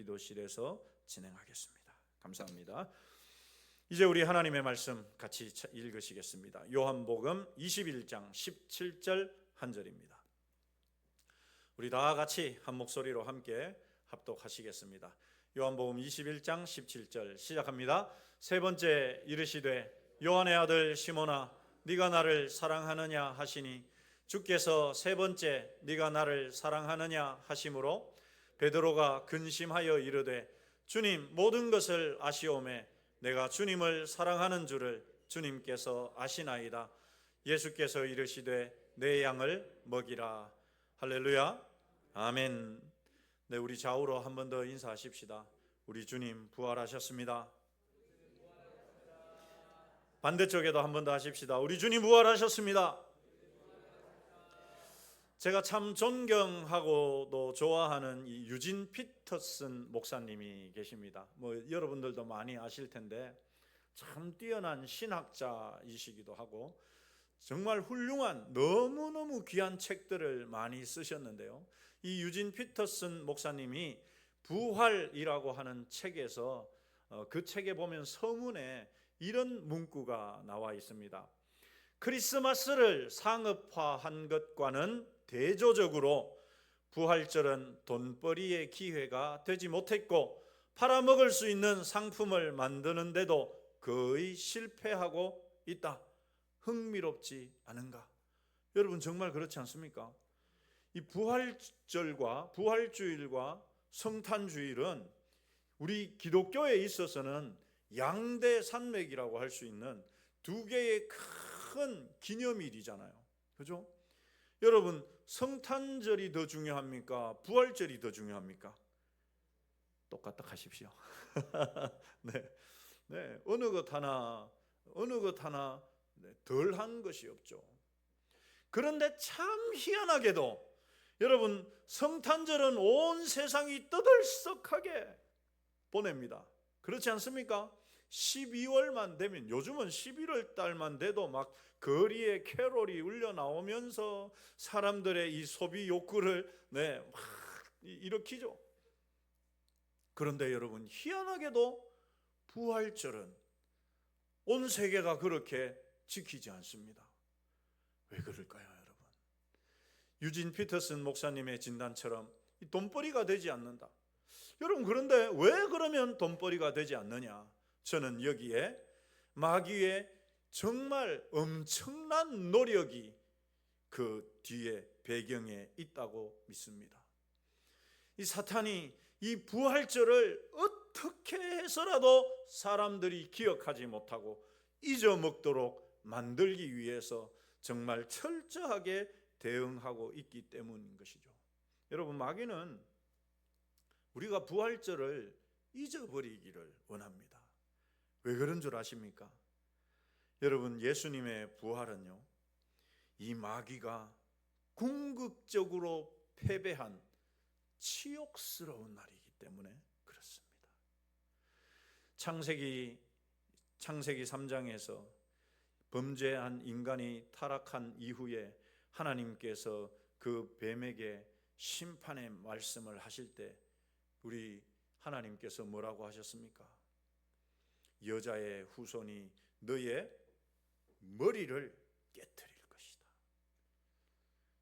기도실에서 진행하겠습니다. 감사합니다. 이제 우리 하나님의 말씀 같이 읽으시겠습니다. 요한복음 21장 17절 한 절입니다. 우리 다 같이 한 목소리로 함께 합독하시겠습니다. 요한복음 21장 17절 시작합니다. 세 번째 이르시되 요한의 아들 시몬아 네가 나를 사랑하느냐 하시니 주께서 세 번째 네가 나를 사랑하느냐 하심으로 베드로가 근심하여 이르되 주님 모든 것을 아시오매 내가 주님을 사랑하는 줄을 주님께서 아시나이다. 예수께서 이르시되 내 양을 먹이라. 할렐루야. 아멘. 네, 우리 좌우로 한 번 더 인사하십시다. 우리 주님 부활하셨습니다. 반대쪽에도 한 번 더 하십시다. 우리 주님 부활하셨습니다. 제가 참 존경하고도 좋아하는 이 유진 피터슨 목사님이 계십니다. 뭐 여러분들도 많이 아실 텐데 참 뛰어난 신학자이시기도 하고 정말 훌륭한 너무너무 귀한 책들을 많이 쓰셨는데요. 이 유진 피터슨 목사님이 부활이라고 하는 책에서 어, 그 책에 보면 서문에 이런 문구가 나와 있습니다. 크리스마스를 상업화한 것과는 대조적으로 부활절은 돈벌이의 기회가 되지 못했고 팔아먹을 수 있는 상품을 만드는데도 거의 실패하고 있다. 흥미롭지 않은가? 여러분 정말 그렇지 않습니까? 이 부활절과 부활주일과 성탄주일은 우리 기독교에 있어서는 양대 산맥이라고 할 수 있는 두 개의 큰 기념일이잖아요. 그죠? 여러분, 성탄절이 더 중요합니까? 부활절이 더 중요합니까? 똑같다 하십시오. 네. 네. 어느 것 하나, 어느 것 하나 네, 덜한 것이 없죠. 그런데 참 희한하게도 여러분, 성탄절은 온 세상이 떠들썩하게 보냅니다. 그렇지 않습니까? 12월만 되면 요즘은 11월 달만 돼도 막 거리에 캐롤이 울려 나오면서 사람들의 이 소비 욕구를 네, 막 일으키죠. 그런데 여러분 희한하게도 부활절은 온 세계가 그렇게 지키지 않습니다. 왜 그럴까요, 여러분? 유진 피터슨 목사님의 진단처럼 돈벌이가 되지 않는다. 여러분 그런데 왜 그러면 돈벌이가 되지 않느냐? 저는 여기에 마귀의 정말 엄청난 노력이 그 뒤에 배경에 있다고 믿습니다. 이 사탄이 이 부활절을 어떻게 해서라도 사람들이 기억하지 못하고 잊어먹도록 만들기 위해서 정말 철저하게 대응하고 있기 때문인 것이죠. 여러분 마귀는 우리가 부활절을 잊어버리기를 원합니다. 왜 그런 줄 아십니까? 여러분 예수님의 부활은요. 이 마귀가 궁극적으로 패배한 치욕스러운 날이기 때문에 그렇습니다. 창세기 창세기 3장에서 범죄한 인간이 타락한 이후에 하나님께서 그 뱀에게 심판의 말씀을 하실 때 우리 하나님께서 뭐라고 하셨습니까? 여자의 후손이 너의 머리를 깨뜨릴 것이다.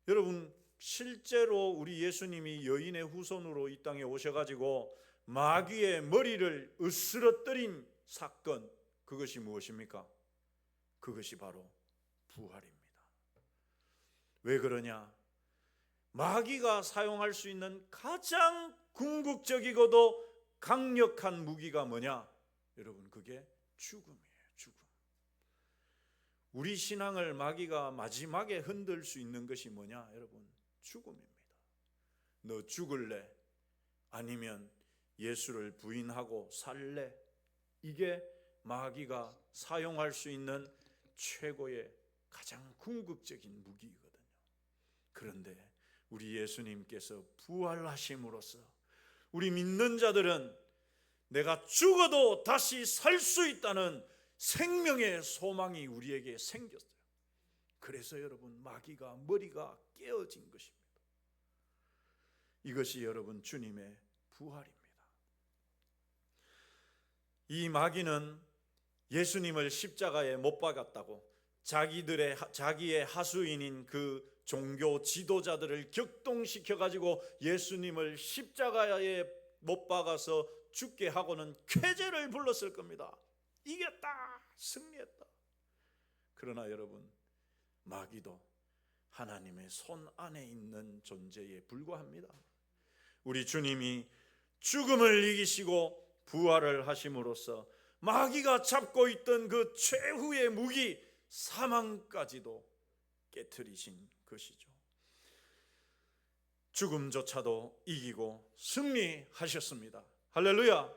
여러분 실제로 우리 예수님이 여인의 후손으로 이 땅에 오셔가지고 마귀의 머리를 으스러뜨린 사건 그것이 무엇입니까? 그것이 바로 부활입니다. 왜 그러냐? 마귀가 사용할 수 있는 가장 궁극적이고도 강력한 무기가 뭐냐? 여러분 그게 죽음이에요. 죽음. 우리 신앙을 마귀가 마지막에 흔들 수 있는 것이 뭐냐? 여러분 죽음입니다. 너 죽을래? 아니면 예수를 부인하고 살래? 이게 마귀가 사용할 수 있는 최고의 가장 궁극적인 무기거든요. 그런데 우리 예수님께서 부활하심으로써 우리 믿는 자들은 내가 죽어도 다시 살 수 있다는 생명의 소망이 우리에게 생겼어요. 그래서 여러분 마귀가 머리가 깨어진 것입니다. 이것이 여러분 주님의 부활입니다. 이 마귀는 예수님을 십자가에 못 박았다고 자기들의 자기의 하수인인 그 종교 지도자들을 격동시켜 가지고 예수님을 십자가에 못 박아서 죽게 하고는 쾌재를 불렀을 겁니다. 이겼다. 승리했다. 그러나 여러분 마귀도 하나님의 손 안에 있는 존재에 불과합니다. 우리 주님이 죽음을 이기시고 부활을 하심으로써 마귀가 잡고 있던 그 최후의 무기 사망까지도 깨뜨리신 것이죠. 죽음조차도 이기고 승리하셨습니다. 할렐루야.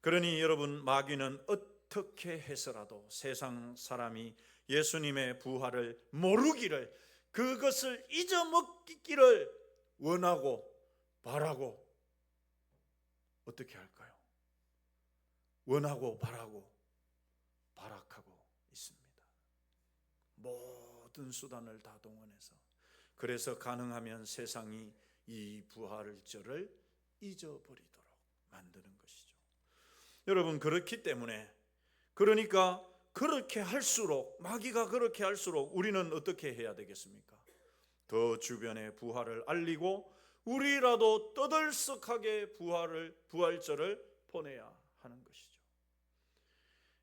그러니 여러분 마귀는 어떻게 해서라도 세상 사람이 예수님의 부활을 모르기를 그것을 잊어먹기를 원하고 바라고 어떻게 할까요? 원하고 바라고 발악하고 있습니다. 모든 수단을 다 동원해서 그래서 가능하면 세상이 이 부활절을 잊어버리도록 만드는 것이죠. 여러분 그렇기 때문에 그러니까 그렇게 할수록 마귀가 그렇게 할수록 우리는 어떻게 해야 되겠습니까? 더 주변에 부활을 알리고 우리라도 떠들썩하게 부활을 부활절을 보내야 하는 것이죠.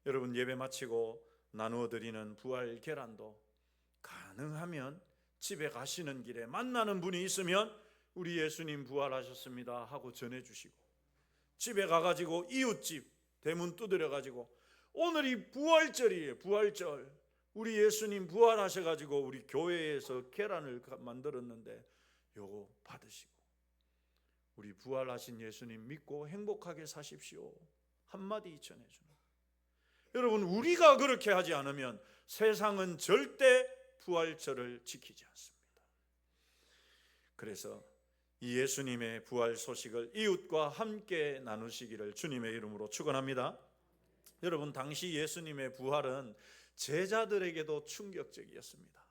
여러분 예배 마치고 나누어 드리는 부활 계란도 가능하면 집에 가시는 길에 만나는 분이 있으면 우리 예수님 부활하셨습니다 하고 전해 주시고 집에 가 가지고 이웃집 대문 두드려 가지고 오늘이 부활절이에요. 부활절. 우리 예수님 부활하셔 가지고 우리 교회에서 계란을 만들었는데 요거 받으시고 우리 부활하신 예수님 믿고 행복하게 사십시오. 한마디 전해 주는. 여러분 우리가 그렇게 하지 않으면 세상은 절대 부활절을 지키지 않습니다. 그래서 이 예수님의 부활 소식을 이웃과 함께 나누시기를 주님의 이름으로 축원합니다. 여러분 당시 예수님의 부활은 제자들에게도 충격적이었습니다.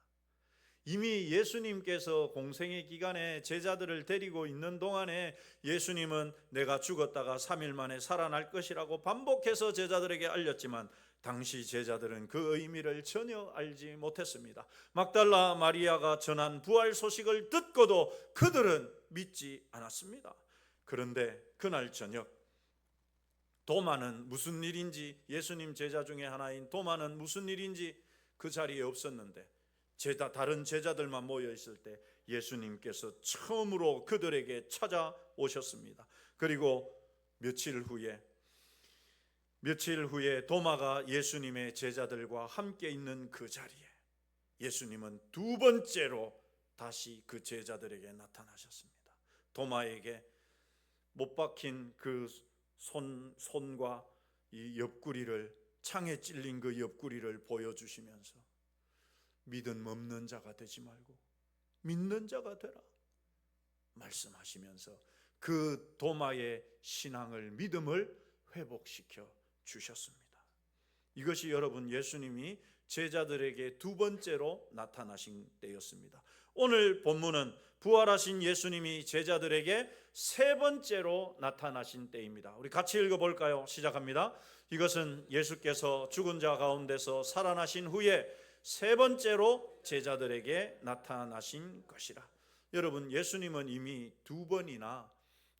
이미 예수님께서 공생의 기간에 제자들을 데리고 있는 동안에 예수님은 내가 죽었다가 3일 만에 살아날 것이라고 반복해서 제자들에게 알렸지만 당시 제자들은 그 의미를 전혀 알지 못했습니다. 막달라 마리아가 전한 부활 소식을 듣고도 그들은 믿지 않았습니다. 그런데 그날 저녁 도마는 무슨 일인지 예수님 제자 중에 하나인 도마는 무슨 일인지 그 자리에 없었는데 제자 다른 제자들만 모여 있을 때 예수님께서 처음으로 그들에게 찾아오셨습니다. 그리고 며칠 후에 며칠 후에 도마가 예수님의 제자들과 함께 있는 그 자리에 예수님은 두 번째로 다시 그 제자들에게 나타나셨습니다. 도마에게 못 박힌 그 손, 손과 이 옆구리를 창에 찔린 그 옆구리를 보여주시면서 믿음 없는 자가 되지 말고 믿는 자가 되라 말씀하시면서 그 도마의 신앙을 믿음을 회복시켜 주셨습니다. 이것이 여러분 예수님이 제자들에게 두 번째로 나타나신 때였습니다. 오늘 본문은 부활하신 예수님이 제자들에게 세 번째로 나타나신 때입니다. 우리 같이 읽어 볼까요? 시작합니다. 이것은 예수께서 죽은 자 가운데서 살아나신 후에 세 번째로 제자들에게 나타나신 것이라. 여러분, 예수님은 이미 두 번이나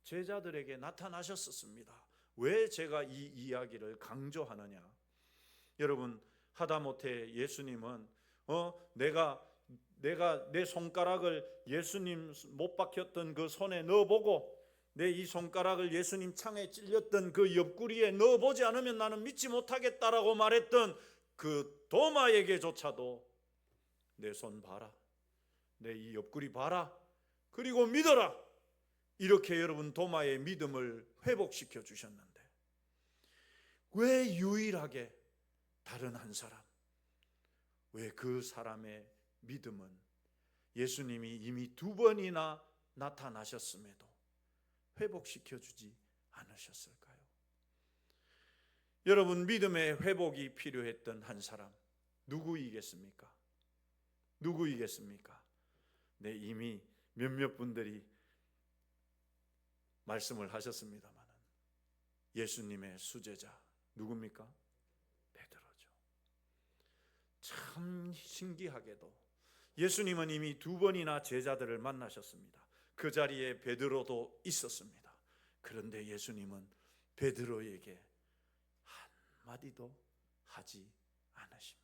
제자들에게 나타나셨었습니다. 왜 제가 이 이야기를 강조하느냐? 여러분, 하다못해 예수님은 어 내가 내가 내 손가락을 예수님 못 박혔던 그 손에 넣어보고 내 이 손가락을 예수님 창에 찔렸던 그 옆구리에 넣어보지 않으면 나는 믿지 못하겠다라고 말했던 그 도마에게조차도 내 손 봐라. 내 이 옆구리 봐라. 그리고 믿어라. 이렇게 여러분 도마의 믿음을 회복시켜 주셨는데 왜 유일하게 다른 한 사람 왜 그 사람의 믿음은 예수님이 이미 두 번이나 나타나셨음에도 회복시켜 주지 않으셨을까요? 여러분 믿음의 회복이 필요했던 한 사람 누구이겠습니까? 누구이겠습니까? 네, 이미 몇몇 분들이 말씀을 하셨습니다만 예수님의 수제자 누굽니까? 베드로죠. 참 신기하게도 예수님은 이미 두 번이나 제자들을 만나셨습니다. 그 자리에 베드로도 있었습니다. 그런데 예수님은 베드로에게 한마디도 하지 않으십니다.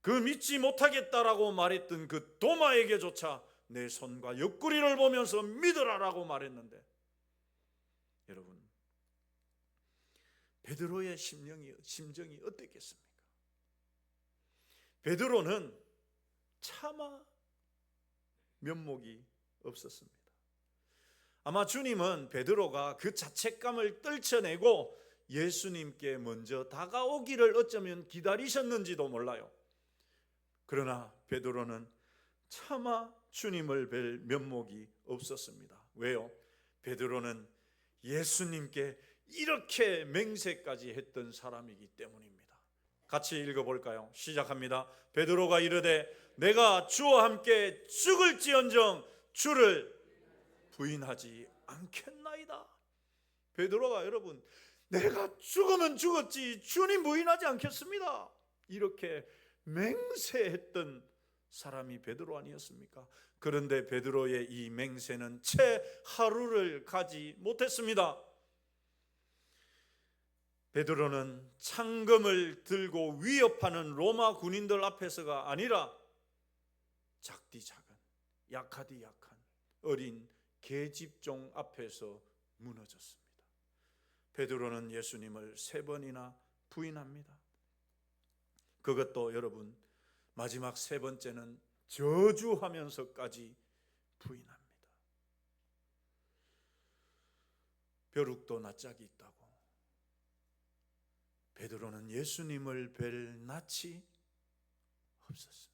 그 믿지 못하겠다라고 말했던 그 도마에게조차 내 손과 옆구리를 보면서 믿으라라고 말했는데 여러분 베드로의 심령이 심정이 어땠겠습니까? 베드로는 차마 면목이 없었습니다. 아마 주님은 베드로가 그 자책감을 떨쳐내고 예수님께 먼저 다가오기를 어쩌면 기다리셨는지도 몰라요. 그러나 베드로는 차마 주님을 뵐 면목이 없었습니다. 왜요? 베드로는 예수님께 이렇게 맹세까지 했던 사람이기 때문입니다. 같이 읽어볼까요? 시작합니다. 베드로가 이르되 내가 주와 함께 죽을지언정 주를 부인하지 않겠나이다. 베드로가 여러분 내가 죽으면 죽었지 주님 부인하지 않겠습니다. 이렇게 맹세했던 사람이 베드로 아니었습니까? 그런데 베드로의 이 맹세는 채 하루를 가지 못했습니다. 베드로는 창검을 들고 위협하는 로마 군인들 앞에서가 아니라 작디 작은 약하디 약한 어린 계집종 앞에서 무너졌습니다. 베드로는 예수님을 세 번이나 부인합니다. 그것도 여러분 마지막 세 번째는 저주하면서까지 부인합니다. 벼룩도 낯짝이 있다고. 베드로는 예수님을 뵐 낯이 없었습니다.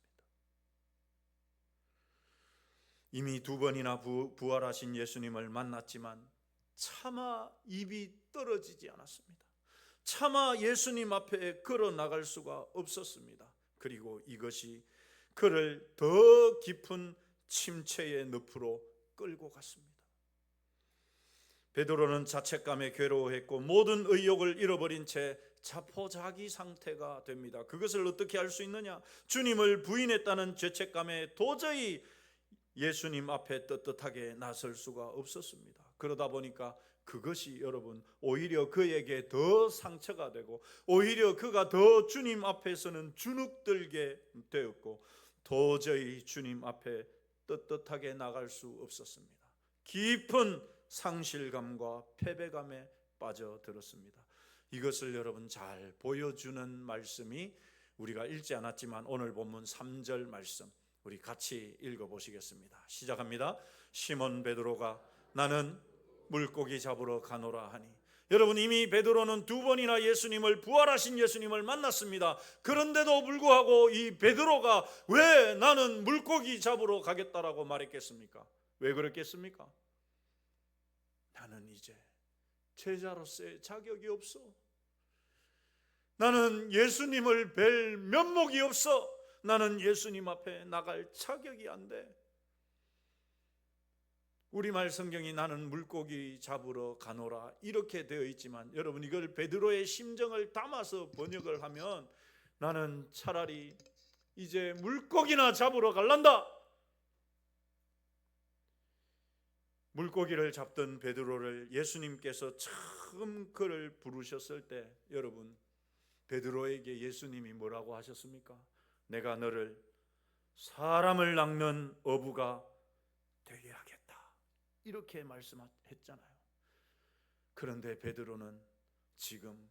이미 두 번이나 부, 부활하신 예수님을 만났지만 차마 입이 떨어지지 않았습니다. 차마 예수님 앞에 걸어 나갈 수가 없었습니다. 그리고 이것이 그를 더 깊은 침체의 늪으로 끌고 갔습니다. 베드로는 자책감에 괴로워했고 모든 의욕을 잃어버린 채 자포자기 상태가 됩니다. 그것을 어떻게 할 수 있느냐? 주님을 부인했다는 죄책감에 도저히 예수님 앞에 떳떳하게 나설 수가 없었습니다. 그러다 보니까 그것이 여러분 오히려 그에게 더 상처가 되고 오히려 그가 더 주님 앞에서는 주눅들게 되었고 도저히 주님 앞에 떳떳하게 나갈 수 없었습니다. 깊은 상실감과 패배감에 빠져들었습니다. 이것을 여러분 잘 보여주는 말씀이 우리가 읽지 않았지만 오늘 본문 3절 말씀 우리 같이 읽어 보시겠습니다. 시작합니다. 시몬 베드로가 나는 물고기 잡으러 가노라 하니 여러분 이미 베드로는 두 번이나 예수님을 부활하신 예수님을 만났습니다. 그런데도 불구하고 이 베드로가 왜 나는 물고기 잡으러 가겠다라고 말했겠습니까? 왜 그랬겠습니까? 나는 이제 제자로서의 자격이 없어. 나는 예수님을 뵐 면목이 없어. 나는 예수님 앞에 나갈 자격이 안 돼. 우리말 성경이 나는 물고기 잡으러 가노라 이렇게 되어 있지만 여러분 이걸 베드로의 심정을 담아서 번역을 하면 나는 차라리 이제 물고기나 잡으러 갈란다. 물고기를 잡던 베드로를 예수님께서 처음 그를 부르셨을 때 여러분 베드로에게 예수님이 뭐라고 하셨습니까? 내가 너를 사람을 낚는 어부가 되게 하겠다. 이렇게 말씀했잖아요. 그런데 베드로는 지금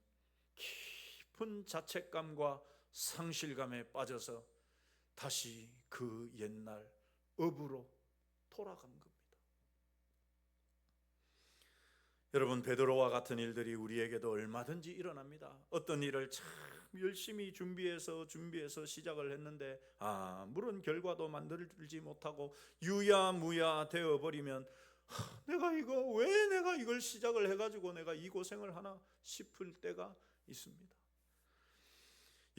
깊은 자책감과 상실감에 빠져서 다시 그 옛날 어부로 돌아간 겁니다. 여러분 베드로와 같은 일들이 우리에게도 얼마든지 일어납니다. 어떤 일을 참 열심히 준비해서 준비해서 시작을 했는데 아무런 결과도 만들지 못하고 유야무야 되어 버리면 내가 이거 왜 내가 이걸 시작을 해가지고 내가 이 고생을 하나 싶을 때가 있습니다.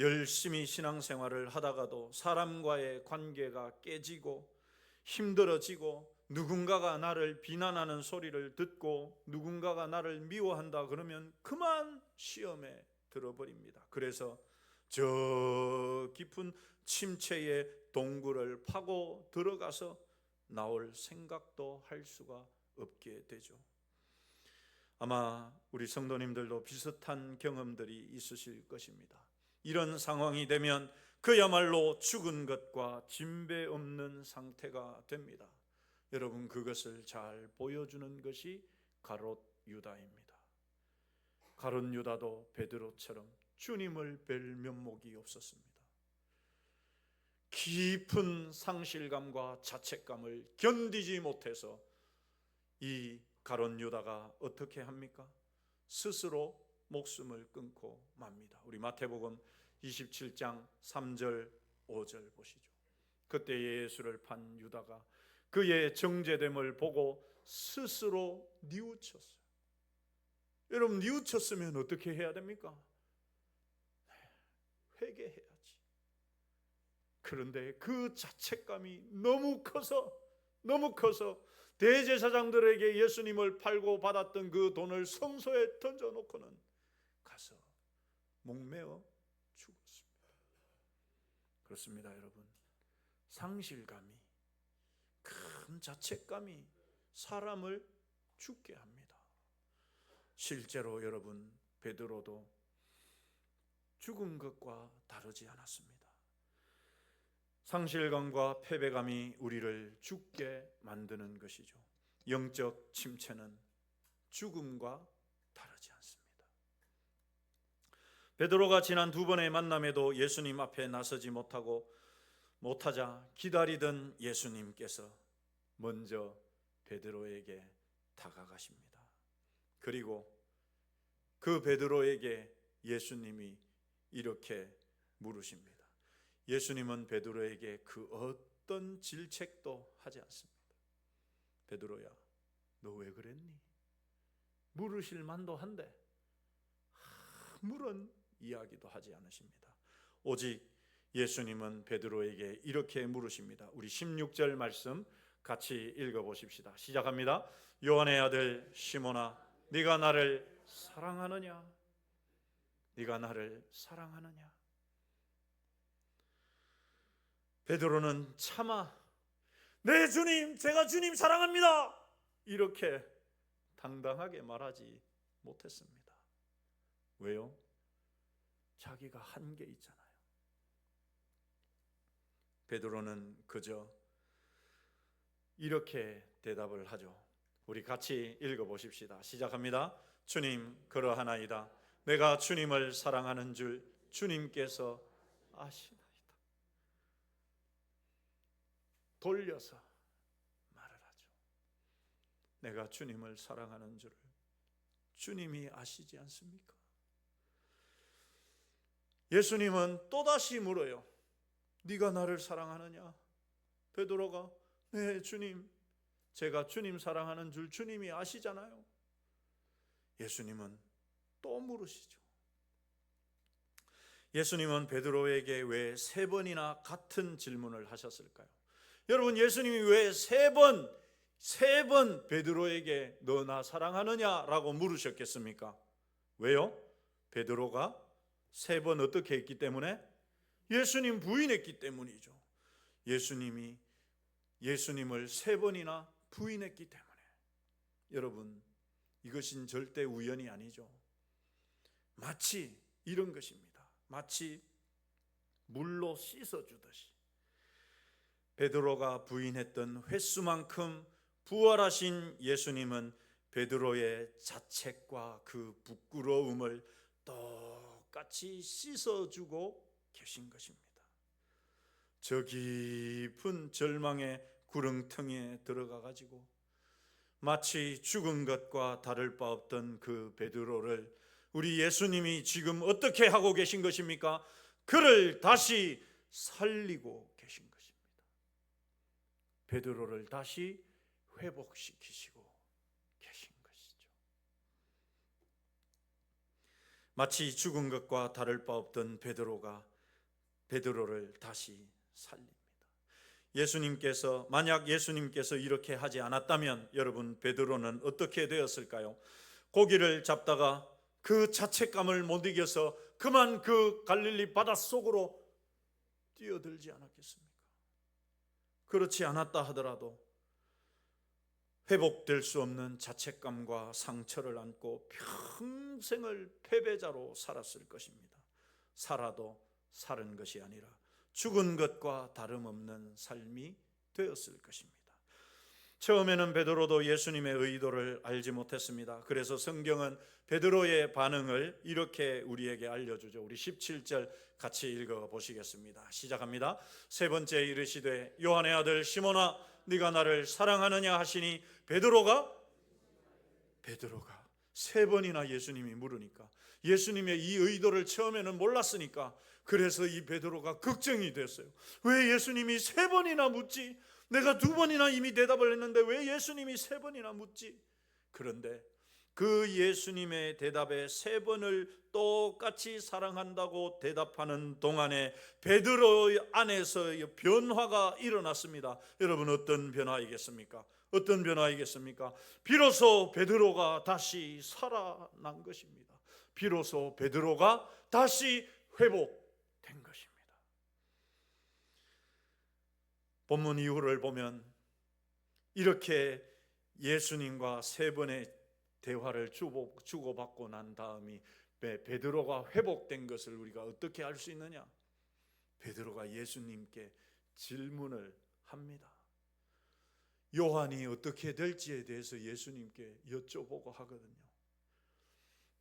열심히 신앙생활을 하다가도 사람과의 관계가 깨지고 힘들어지고 누군가가 나를 비난하는 소리를 듣고 누군가가 나를 미워한다 그러면 그만 시험에 들어버립니다. 그래서 저 깊은 침체의 동굴을 파고 들어가서 나올 생각도 할 수가 없게 되죠. 아마 우리 성도님들도 비슷한 경험들이 있으실 것입니다. 이런 상황이 되면 그야말로 죽은 것과 진배 없는 상태가 됩니다. 여러분 그것을 잘 보여주는 것이 가롯 유다입니다. 가롯 유다도 베드로처럼 주님을 뵐 면목이 없었습니다. 깊은 상실감과 자책감을 견디지 못해서 이 가론 유다가 어떻게 합니까? 스스로 목숨을 끊고 맙니다. 우리 마태복음 27장 3절 5절 보시죠. 그때 예수를 판 유다가 그의 정죄됨을 보고 스스로 뉘우쳤어요. 여러분 뉘우쳤으면 어떻게 해야 됩니까? 회개해야지. 그런데 그 자책감이 너무 커서 너무 커서 대제사장들에게 예수님을 팔고 받았던 그 돈을 성소에 던져놓고는 가서 목매어 죽었습니다. 그렇습니다, 여러분. 상실감이 큰 자책감이 사람을 죽게 합니다. 실제로 여러분 베드로도 죽은 것과 다르지 않았습니다. 상실감과 패배감이 우리를 죽게 만드는 것이죠. 영적 침체는 죽음과 다르지 않습니다. 베드로가 지난 두 번의 만남에도 예수님 앞에 나서지 못하고 못하자 기다리던 예수님께서 먼저 베드로에게 다가가십니다. 그리고 그 베드로에게 예수님이 이렇게 물으십니다. 예수님은 베드로에게 그 어떤 질책도 하지 않습니다. 베드로야, 너 왜 그랬니? 물으실 만도 한데 아무런 이야기도 하지 않으십니다. 오직 예수님은 베드로에게 이렇게 물으십니다. 우리 16절 말씀 같이 읽어 보십시다. 시작합니다. 요한의 아들 시몬아, 네가 나를 사랑하느냐? 네가 나를 사랑하느냐? 베드로는 차마 네 주님 제가 주님 사랑합니다 이렇게 당당하게 말하지 못했습니다. 왜요? 자기가 한 게 있잖아요. 베드로는 그저 이렇게 대답을 하죠. 우리 같이 읽어 보십시다. 시작합니다. 주님 그러하나이다. 내가 주님을 사랑하는 줄 주님께서 아시나이다. 돌려서 말을 하죠. 내가 주님을 사랑하는 줄을 주님이 아시지 않습니까? 예수님은 또다시 물어요. 네가 나를 사랑하느냐? 베드로가 네, 주님. 제가 주님 사랑하는 줄 주님이 아시잖아요. 예수님은 또 물으시죠. 예수님은 베드로에게 왜 세 번이나 같은 질문을 하셨을까요? 여러분 예수님이 왜 세 번, 세 번 베드로에게 너 나 사랑하느냐라고 물으셨겠습니까? 왜요? 베드로가 세 번 어떻게 했기 때문에? 예수님 부인했기 때문이죠. 예수님이 예수님을 세 번이나 부인했기 때문에. 여러분, 이것은 절대 우연이 아니죠. 마치 이런 것입니다. 마치 물로 씻어 주듯이. 베드로가 부인했던 횟수만큼 부활하신 예수님은 베드로의 자책과 그 부끄러움을 똑같이 씻어주고 계신 것입니다. 저 깊은 절망의 구렁텅이에 들어가 가지고 마치 죽은 것과 다를 바 없던 그 베드로를 우리 예수님이 지금 어떻게 하고 계신 것입니까? 그를 다시 살리고 계신 것입니다. 베드로를 다시 회복시키시고 계신 것이죠. 마치 죽은 것과 다를 바 없던 베드로가 베드로를 다시 살립니다. 예수님께서 만약 예수님께서 이렇게 하지 않았다면 여러분 베드로는 어떻게 되었을까요? 고기를 잡다가 그 자책감을 못 이겨서 그만 그 갈릴리 바닷속으로 뛰어들지 않았겠습니까? 그렇지 않았다 하더라도 회복될 수 없는 자책감과 상처를 안고 평생을 패배자로 살았을 것입니다. 살아도 사는 것이 아니라 죽은 것과 다름없는 삶이 되었을 것입니다. 처음에는 베드로도 예수님의 의도를 알지 못했습니다. 그래서 성경은 베드로의 반응을 이렇게 우리에게 알려주죠. 우리 17절 같이 읽어 보시겠습니다. 시작합니다. 세 번째 이르시되 요한의 아들 시몬아 네가 나를 사랑하느냐 하시니 베드로가 베드로가 세 번이나 예수님이 물으니까 예수님의 이 의도를 처음에는 몰랐으니까 그래서 이 베드로가 걱정이 됐어요. 왜 예수님이 세 번이나 묻지? 내가 두 번이나 이미 대답을 했는데 왜 예수님이 세 번이나 묻지? 그런데 그 예수님의 대답에 세 번을 똑같이 사랑한다고 대답하는 동안에 베드로 안에서 변화가 일어났습니다. 여러분 어떤 변화이겠습니까? 어떤 변화이겠습니까? 비로소 베드로가 다시 살아난 것입니다. 비로소 베드로가 다시 회복 된 것입니다. 본문 이후를 보면 이렇게 예수님과 세 번의 대화를 주고, 주고받고 난 다음이 베- 베드로가 회복된 것을 우리가 어떻게 알 수 있느냐? 베드로가 예수님께 질문을 합니다. 요한이 어떻게 될지에 대해서 예수님께 여쭤보고 하거든요.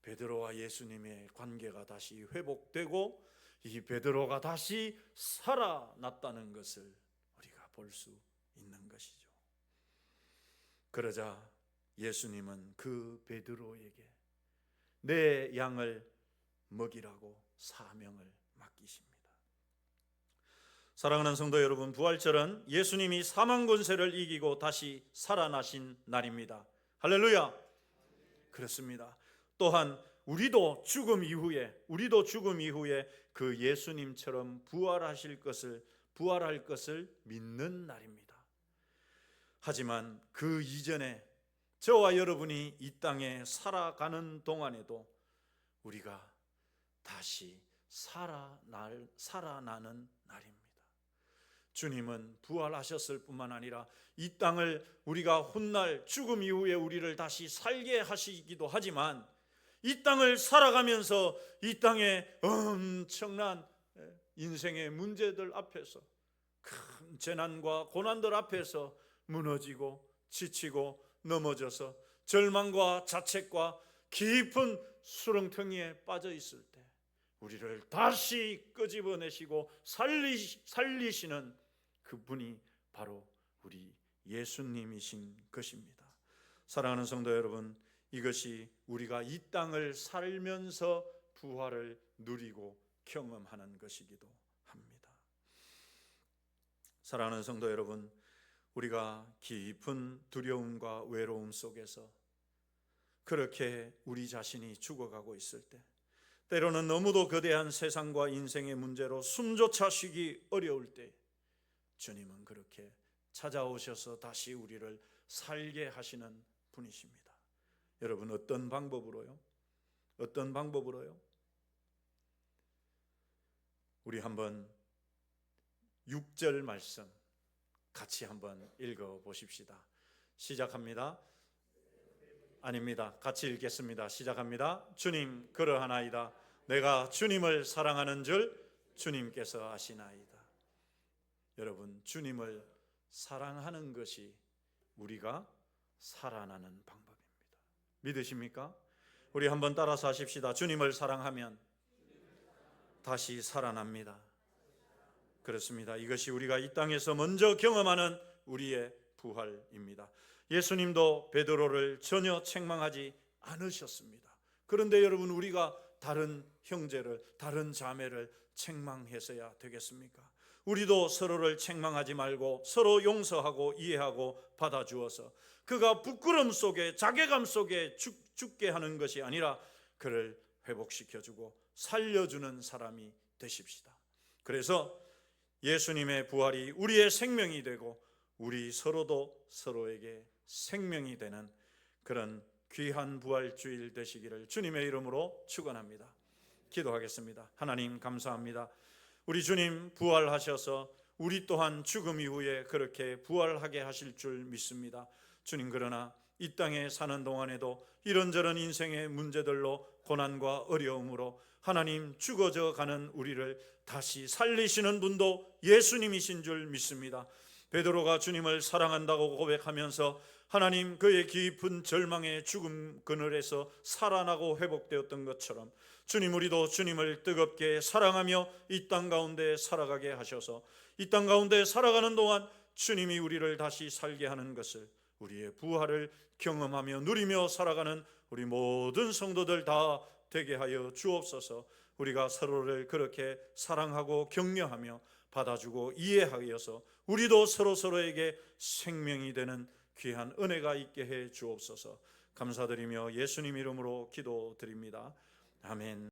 베드로와 예수님의 관계가 다시 회복되고 이 베드로가 다시 살아났다는 것을 우리가 볼 수 있는 것이죠. 그러자 예수님은 그 베드로에게 내 양을 먹이라고 사명을 맡기십니다. 사랑하는 성도 여러분, 부활절은 예수님이 사망 권세를 이기고 다시 살아나신 날입니다. 할렐루야. 그렇습니다. 또한 우리도 죽음 이후에 우리도 죽음 이후에 그 예수님처럼 부활하실 것을 부활할 것을 믿는 날입니다. 하지만 그 이전에 저와 여러분이 이 땅에 살아가는 동안에도 우리가 다시 살아날 살아나는 날입니다. 주님은 부활하셨을 뿐만 아니라 이 땅을 우리가 훗날 죽음 이후에 우리를 다시 살게 하시기도 하지만 이 땅을 살아가면서 이 땅의 엄청난 인생의 문제들 앞에서 큰 재난과 고난들 앞에서 무너지고 지치고 넘어져서 절망과 자책과 깊은 수렁텅이에 빠져 있을 때 우리를 다시 끄집어내시고 살리, 살리시는 그분이 바로 우리 예수님이신 것입니다. 사랑하는 성도 여러분, 이것이 우리가 이 땅을 살면서 부활을 누리고 경험하는 것이기도 합니다. 사랑하는 성도 여러분, 우리가 깊은 두려움과 외로움 속에서 그렇게 우리 자신이 죽어가고 있을 때 때로는 너무도 거대한 세상과 인생의 문제로 숨조차 쉬기 어려울 때 주님은 그렇게 찾아오셔서 다시 우리를 살게 하시는 분이십니다. 여러분 어떤 방법으로요? 어떤 방법으로요? 우리 한번 6절 말씀 같이 한번 읽어 보십시다. 시작합니다. 아닙니다. 같이 읽겠습니다. 시작합니다. 주님 그러하나이다. 내가 주님을 사랑하는 줄 주님께서 아시나이다. 여러분 주님을 사랑하는 것이 우리가 살아나는 방법입니다. 믿으십니까? 우리 한번 따라서 하십시다. 주님을 사랑하면 다시 살아납니다. 그렇습니다. 이것이 우리가 이 땅에서 먼저 경험하는 우리의 부활입니다. 예수님도 베드로를 전혀 책망하지 않으셨습니다. 그런데 여러분 우리가 다른 형제를 다른 자매를 책망해서야 되겠습니까? 우리도 서로를 책망하지 말고 서로 용서하고 이해하고 받아주어서 그가 부끄럼 속에 자괴감 속에 죽, 죽게 하는 것이 아니라 그를 회복시켜주고 살려주는 사람이 되십시다. 그래서 예수님의 부활이 우리의 생명이 되고 우리 서로도 서로에게 생명이 되는 그런 귀한 부활주일 되시기를 주님의 이름으로 축원합니다. 기도하겠습니다. 하나님 감사합니다. 우리 주님 부활하셔서 우리 또한 죽음 이후에 그렇게 부활하게 하실 줄 믿습니다. 주님 그러나 이 땅에 사는 동안에도 이런저런 인생의 문제들로 고난과 어려움으로 하나님 죽어져 가는 우리를 다시 살리시는 분도 예수님이신 줄 믿습니다. 베드로가 주님을 사랑한다고 고백하면서 하나님 그의 깊은 절망의 죽음 그늘에서 살아나고 회복되었던 것처럼 주님 우리도 주님을 뜨겁게 사랑하며 이 땅 가운데 살아가게 하셔서 이 땅 가운데 살아가는 동안 주님이 우리를 다시 살게 하는 것을 우리의 부활을 경험하며 누리며 살아가는 우리 모든 성도들 다 되게 하여 주옵소서. 우리가 서로를 그렇게 사랑하고 격려하며 받아주고 이해하여서 우리도 서로 서로에게 생명이 되는 귀한 은혜가 있게 해 주옵소서. 감사드리며 예수님 이름으로 기도드립니다. 아멘.